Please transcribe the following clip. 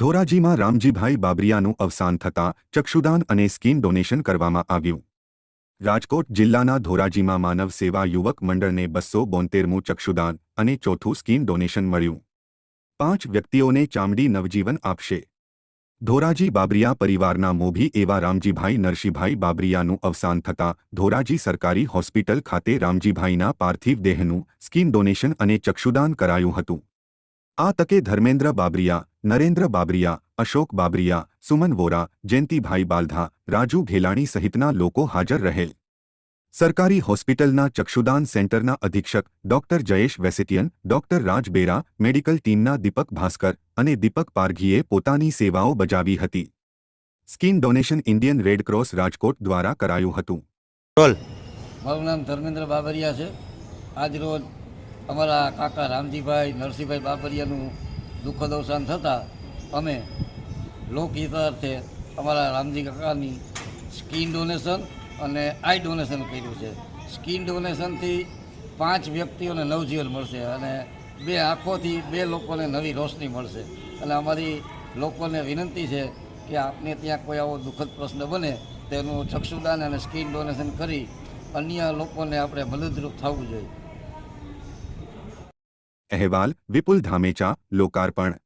ધોરાજીમાં રામજીભાઈ બાબરિયાનું અવસાન થતાં ચક્ષુદાન અને સ્કીન ડોનેશન કરવામાં આવ્યું. રાજકોટ જિલ્લાના ધોરાજીમાં માનવ સેવા યુવક મંડળને બસો બોતેરમું ચક્ષુદાન અને ચોથું સ્કીન ડોનેશન મળ્યું. પાંચ વ્યક્તિઓને ચામડી નવજીવન આપશે. ધોરાજી બાબરિયા પરિવારના મોભી એવા રામજીભાઈ નરસિંહભાઈ બાબરિયાનું અવસાન થતાં ધોરાજી સરકારી હોસ્પિટલ ખાતે રામજીભાઈના પાર્થિવ દેહનું સ્કીન ડોનેશન અને ચક્ષુદાન કરાયું હતું. આ તકે ધર્મેન્દ્ર બાબરિયા નરેન્દ્ર બાબરિયા અશોક બાબરિયા સુમન વોરા જયંતિભાઈ બાલધા રાજુ ઘેલાણી સહિતના લોકો હાજર રહેલ. સરકારી હોસ્પિટલના ચક્ષુદાન સેન્ટરના અધિક્ષક ડોક્ટર જયેશ વેસેટિયન ડોક્ટર રાજ બેરા મેડિકલ ટીમના દીપક ભાસ્કર અને દીપક પારઘીએ પોતાની સેવાઓ બજાવી હતી. Skin donation Indian red cross Rajkot દ્વારા કરાયું હતું. મારું નામ ધર્મેન્દ્ર બાબરિયા છે. આજ રોજ અમારા કાકા રામજીભાઈ નરસિંહભાઈ બાબરિયાનું દુઃખદ અવસાન થતાં અમે લોકહિતાર્થે અમારા રામજી કાકાની સ્કીન ડોનેશન અને આઈ ડોનેશન કર્યું છે. સ્કીન ડોનેશનથી પાંચ વ્યક્તિઓને નવજીવન મળશે અને બે આંખોથી બે લોકોને નવી રોશની મળશે. અને અમારી લોકોને વિનંતી છે કે આપને ત્યાં કોઈ આવો દુઃખદ પ્રશ્ન બને તેનું ચક્ષુદાન અને સ્કીન ડોનેશન કરી અન્ય લોકોને આપણે મદદરૂપ થવું જોઈએ. અહેવાલ વિપુલ ધામેચા લોકાર્પણ